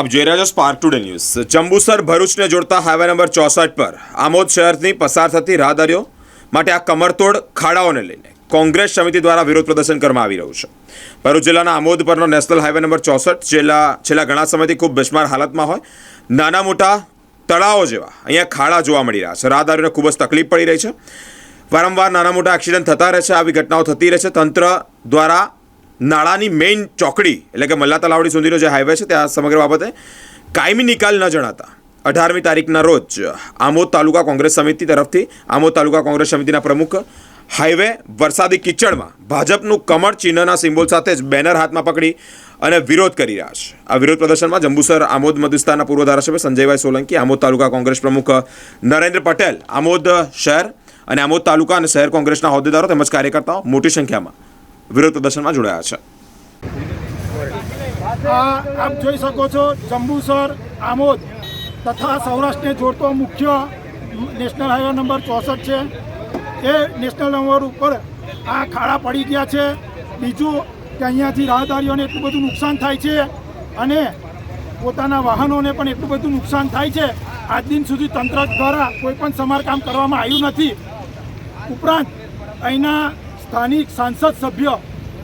આપ જોઈ રહ્યા છો સ્પાર્ક ટુડે ન્યૂઝ જંબુસર ભરૂચને જોડતા હાઈવે નંબર ચોસઠ પર આમોદ શહેરથી પસાર થતી રાહદારીઓ માટે આ કમરતોડ ખાડાઓને લઈને કોંગ્રેસ સમિતિ દ્વારા વિરોધ પ્રદર્શન કરવામાં આવી રહ્યું છે. ભરૂચ જિલ્લાના આમોદ પરનો નેશનલ હાઈવે નંબર ચોસઠ છેલ્લા છેલ્લા ઘણા સમયથી ખૂબ બિસ્માર હાલતમાં હોય. નાના મોટા તળાવો જેવા અહીંયા ખાડા જોવા મળી રહ્યા છે. રાહદારીઓને ખૂબ જ તકલીફ પડી રહી છે. વારંવાર નાના મોટા એક્સિડન્ટ થતા રહે છે. આવી ઘટનાઓ થતી રહે છે. તંત્ર દ્વારા નાળાની મેઇન ચોકડી, એટલે કે મલ્લા તલાવડી સુધીનો જે હાઈવે છે ત્યાં સમગ્ર બાબતે કાયમી નિકાલ ન જણાતા. અઢારમી તારીખના રોજ આમોદ તાલુકા કોંગ્રેસ સમિતિ તરફથી, આમોદ તાલુકા કોંગ્રેસ સમિતિના પ્રમુખ હાઈવે વરસાદી કિચડમાં ભાજપનું કમળ ચિહ્નના સિમ્બોલ સાથે જ બેનર હાથમાં પકડી અને વિરોધ કરી રહ્યા છે. આ વિરોધ પ્રદર્શનમાં જંબુસર, આમોદ મધુસ્તાના પૂર્વ ધારાસભ્ય સંજયભાઈ સોલંકી, આમોદ તાલુકા કોંગ્રેસ પ્રમુખ નરેન્દ્ર પટેલ, આમોદ શહેર અને આમોદ તાલુકા અને શહેર કોંગ્રેસના હોદ્દેદારો તેમજ કાર્યકર્તાઓ મોટી સંખ્યામાં વિરોધ પ્રદર્શનમાં જોડાયા છે. આપ જોઈ શકો છો, જંબુસર, આમોદ તથા સૌરાષ્ટ્રને જોડતો મુખ્ય નેશનલ હાઈવે નંબર ચોસઠ છે. એ નેશનલ નંબર ઉપર આ ખાડા પડી ગયા છે. બીજું કે અહીંયાથી રાહદારીઓને એટલું બધું નુકસાન થાય છે અને પોતાના વાહનોને પણ એટલું બધું નુકસાન થાય છે. આજ દિન સુધી તંત્ર દ્વારા કોઈ પણ સમારકામ કરવામાં આવ્યું નથી. ઉપરાંત અહીંના સ્થાનિક સાંસદ સભ્ય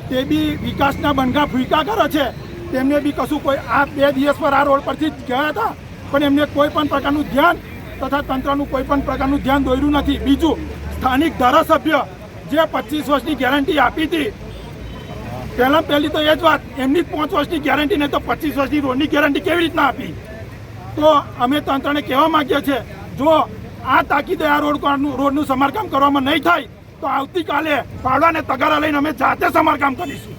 તે બી વિકાસના બનગા ફૂંકા કરે છે. તેમને બી કશું કોઈ આ બે દિવસ પર આ રોડ પરથી ગયા હતા. પણ એમને કોઈ પણ પ્રકારનું ધ્યાન તથા તંત્રનું કોઈ પણ પ્રકારનું ધ્યાન દોર્યું નથી. બીજું, સ્થાનિક ધારાસભ્ય જે પચીસ વર્ષની ગેરંટી આપી હતી, પહેલાં પહેલી તો એ જ વાત, એમની પાંચ વર્ષની ગેરંટી નહીં તો પચીસ વર્ષની રોડની ગેરંટી કેવી રીતના આપી? તો અમે તંત્રને કહેવા માંગીએ છીએ, જો આ તાકીદે આ રોડ રોડનું સમારકામ કરવામાં નહીં થાય તો આવતીકાલે પાવડા તગારા લઈને અમે જાતે સમારકામ કરીશું.